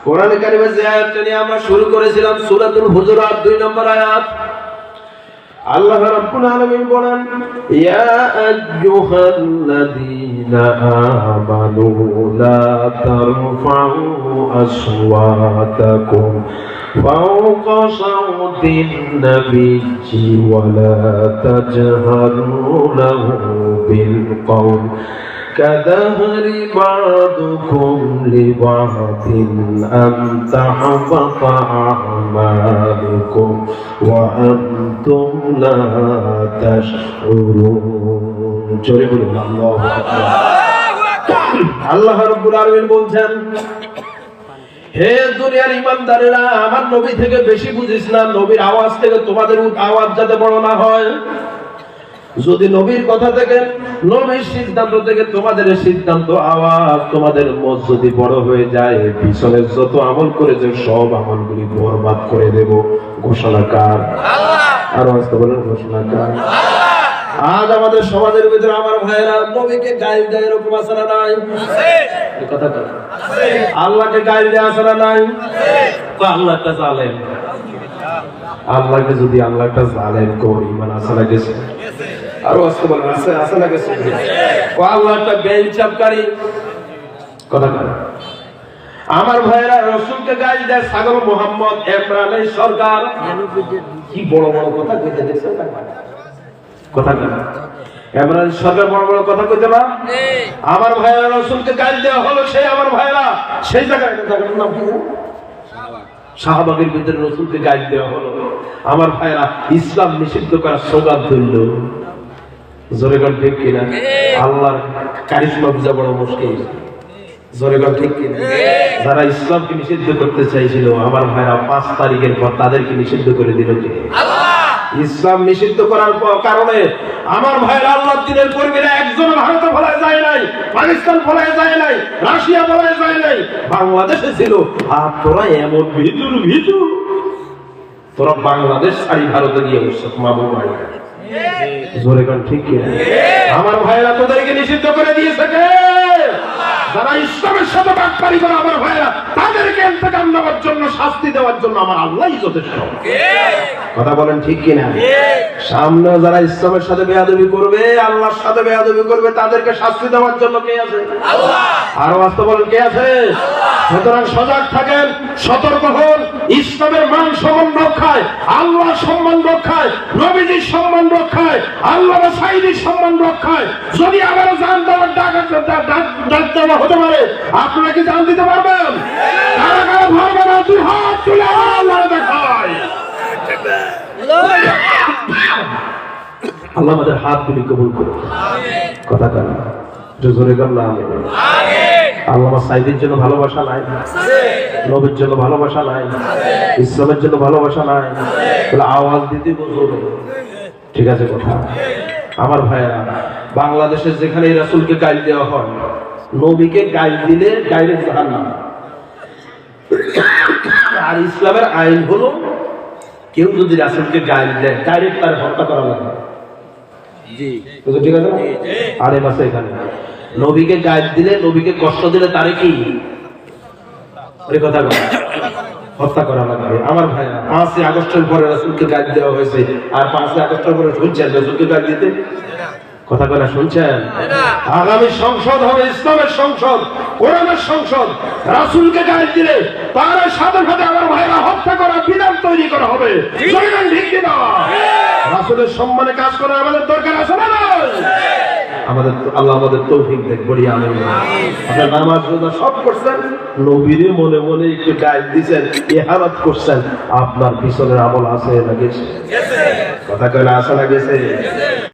কোরআন কারিমের যে আয়াতটা নিয়ে আমরা শুরু করেছিলাম সূরাতুল হুজুরাত দুই নম্বর আয়াত আল্লাহ রাব্বুল আলামিন বলেন ইয়া আইয়ুহাল্লাযীনা আমানু লা তারফাউ আসওয়াতাকুম فوق صوت النبي ولا تجهروا له بالقول كدهر بعضكم لبعض أن تحبط أعمالكم وأنتم لا تشعرون জোরে বলুন আল্লাহু আকবার আল্লাহ রাব্বুল আলামিন বলছেন হে দুনিয়ার ইমানদারেরা আমার নবী থেকে বেশি বুঝিস না নবীর আওয়াজ থেকে তোমাদের আওয়াজ যাতে বড় না হয় যদি নবীর কথা থেকে নবীর সিদ্ধান্ত থেকে তোমাদের সিদ্ধান্ত আওয়াজ তোমাদের মত যদি বড় হয়ে যায় পিছনের যত আমল করেছে সব আমলগুলি বরবাদ করে দেব। ঘোষণা কার? আর আজকে বলেন ঘোষণা কার? আজ আমাদের সমাজের ভিতরে আমার ভাইয়েরা নবীকে গাইল দেয় এরকম না নাই? কথা আল্লাহকে গাইল দেয় না নাই? তো আল্লাহ একটা জালেম। আল্লাহকে যদি আল্লাহ একটা জালেম করি মানে না গেছে আমার ভাইয়েরা, রসুলকে গাইল দেয় সাগর মোহাম্মদ সরকার। কি বড় বড় কথা কইতে দেখছেন কথা আমার ভাইয়েরা দেওয়া আমার সেই জায়গায় দেওয়া হলো। আমার ভাইয়েরা, ইসলাম নিষিদ্ধ করার সৌগাত জোরে গান ঠিক কিনা? আল্লাহর কারিশমা বুঝা বড় মুশকিল। জোরে গান ঠিক কিনা? যারা ইসলামকে নিষিদ্ধ করতে চাইছিল আমার ভাইরা পাঁচ তারিখের পর তাদেরকে নিষিদ্ধ করে দিল কে? ইসলাম নিষিদ্ধ করার কারণে আমার ভাইয়ের আল্লাহ দিনের কর্মীরা একজন ভারতে ফলায় যায় নাই পাকিস্তান ফলায় যায় নাই রাশিয়া ফলায় যায় নাই বাংলাদেশে ছিল। আর তোরা এমন ভিতুর ভিতু তোরা বাংলাদেশ ছাড়ি ভারতে গিয়ে মামু ভাই জোরে কান ঠিক আমার ভাইয়েরা তোদেরকে নিষিদ্ধ করে দিয়েছে যারা ইসলামের সাথে বাটপারি করে আমার ভাইয়েরা তাদেরকে ইন্তেকাম নেওয়ার জন্য শাস্তি দেওয়ার জন্য আমার আল্লাহই যথেষ্ট। কথা বলেন ঠিক কিনা? সামনে যারা ইসলামের সাথে বেয়াদবি করবে আল্লাহর সাথে বেয়াদবি করবে তাদেরকে শাস্তি দেওয়ার জন্য কে আছে? আরও আসতে বলেন কে আছে? সুতরাং সজাগ থাকেন সতর্ক হন ইসলামের মান সম্মান রক্ষায় আল্লাহর সম্মান রক্ষায় নবীজির সম্মান রক্ষায় আল্লাহ সাইদির সম্মান রক্ষায়। যদি আবারও জান দেওয়ার ডাক- ডাক দেওয়া হতে পারে। আপনারা কি জান দিতে পারবেন? হাত আল্লাহ আমাদের হাতগুলি কবুল করুন কথা কেন। জোরে আল্লাহ সাইদের জন্য ভালোবাসা নাই। নবীর জন্য ভালোবাসা নাই। ইসলামের জন্য ভালোবাসা নাই। তাহলে আওয়াজ দিতে বলবে ঠিক আছে কথা। আমার ভাইয়া বাংলাদেশের যেখানে এই রাসূলকে গাইল দেওয়া হয় নবীকে গাইল দিলে ডাইরেক্ট জাহান্নাম। আর ইসলামের আইন হলো কেউ যদি রাসুলকে গাইল দেয় ডাইরেক্ট তার হত্যা করা লাগে ঠিক আছে? আর মাসে এখানে। নবীকে গাইড দিলে নবীকে কষ্ট দিলে তারে কি? কথা হত্যা করা লাগবে। আমার ভাইরা পাঁচই আগস্টের পরে রাসুলকে গাইড দেওয়া হয়েছে। আর পাঁচই আগস্টের পরে শুনছেন রাসুলকে গাইড দিতে। কথা বলা শুনছেন? আগামী সংসদ হবে ইসলামের সংসদ, কোরআনের সংসদ। রাসুলকে গাইড দিলে তার সাথে সাথে আমার ভাইরা হত্যা করা, বিধান তৈরি করা হবে। রাসুলের সম্মানে কাজ করার আমাদের দরকার আছে না আমাদের আল্লাহ আমাদের তৌফিক দেখ, বড়ি আনন্দ আপনার নামাজ রোজা সব করছেন? নবীরে মনে মনে একটু গাইড দিছেন, এহারাত করছেন। আপনার পিছনের আমল আছে না গেছে? কথা কইলে আসে না গেছে?